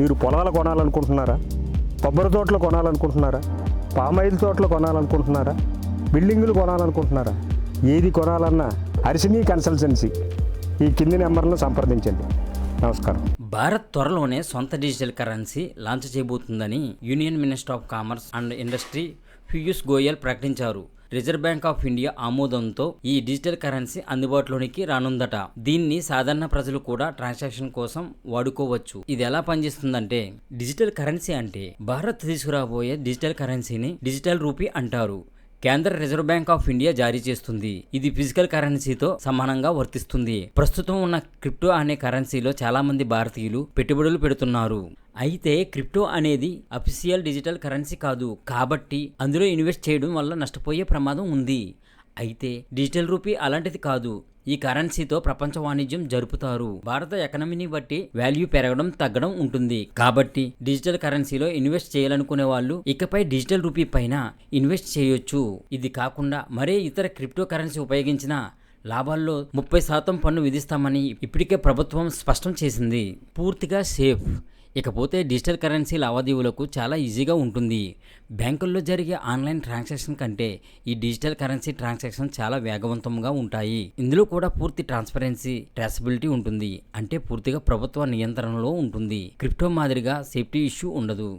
మీరు పొలాలు కొనాలనుకుంటున్నారా? కొబ్బరి తోటలు కొనాలనుకుంటున్నారా? పామాయిల్ తోటలు కొనాలనుకుంటున్నారా? బిల్డింగులు కొనాలనుకుంటున్నారా? ఏది కొనాలన్నా అరిసినీ కన్సల్టెన్సీ ఈ కింది నెంబర్ను సంప్రదించండి. నమస్కారం. భారత్ త్వరలోనే సొంత digital currency launch చేయబోతుందని union minister of commerce and industry Piyush Goyal ప్రకటించారు. రిజర్వ్ బ్యాంక్ ఆఫ్ ఇండియా ఆమోదంతో ఈ డిజిటల్ కరెన్సీ అందుబాటులోనికి రానుందట. దీన్ని సాధారణ ప్రజలు కూడా ట్రాన్సాక్షన్ కోసం వాడుకోవచ్చు. ఇది ఎలా పనిచేస్తుందంటే డిజిటల్ కరెన్సీ అంటే భారత్ తీసుకురాబోయే డిజిటల్ కరెన్సీని డిజిటల్ రూపీ అంటారు. కేంద్ర రిజర్వ్ బ్యాంక్ ఆఫ్ ఇండియా జారీ చేస్తుంది. ఇది ఫిజికల్ కరెన్సీతో సమానంగా వర్తిస్తుంది. ప్రస్తుతం ఉన్న క్రిప్టో అనే కరెన్సీలో చాలా మంది భారతీయులు పెట్టుబడులు పెడుతున్నారు. అయితే క్రిప్టో అనేది అఫీషియల్ డిజిటల్ కరెన్సీ కాదు. కాబట్టి అందులో ఇన్వెస్ట్ చేయడం వల్ల నష్టపోయే ప్రమాదం ఉంది. అయితే డిజిటల్ రూపీ అలాంటిది కాదు ఈ కరెన్సీతో ప్రపంచ వాణిజ్యం జరుపుతారు. భారత ఎకనమీని బట్టి వాల్యూ పెరగడం తగ్గడం ఉంటుంది. కాబట్టి డిజిటల్ కరెన్సీలో ఇన్వెస్ట్ చేయాలనుకునే వాళ్ళు ఇకపై డిజిటల్ రూపీ పైన ఇన్వెస్ట్ చేయొచ్చు. ఇది కాకుండా మరే ఇతర క్రిప్టో కరెన్సీ ఉపయోగించిన లాభాల్లో ముప్పై శాతం పన్ను విధిస్తామని ఇప్పటికే ప్రభుత్వం స్పష్టం చేసింది. పూర్తిగా సేఫ్. ఇకపోతే డిజిటల్ కరెన్సీ లావాదేవీలకు చాలా ఈజీగా ఉంటుంది. బ్యాంకుల్లో జరిగే ఆన్లైన్ ట్రాన్సాక్షన్ కంటే ఈ డిజిటల్ కరెన్సీ ట్రాన్సాక్షన్ చాలా వేగవంతంగా ఉంటాయి. ఇందులో కూడా పూర్తి ట్రాన్స్పరెన్సీ ట్రాసబిలిటీ ఉంటుంది. అంటే పూర్తిగా ప్రభుత్వ నియంత్రణలో ఉంటుంది. క్రిప్టో మాదిరిగా సేఫ్టీ ఇష్యూ ఉండదు.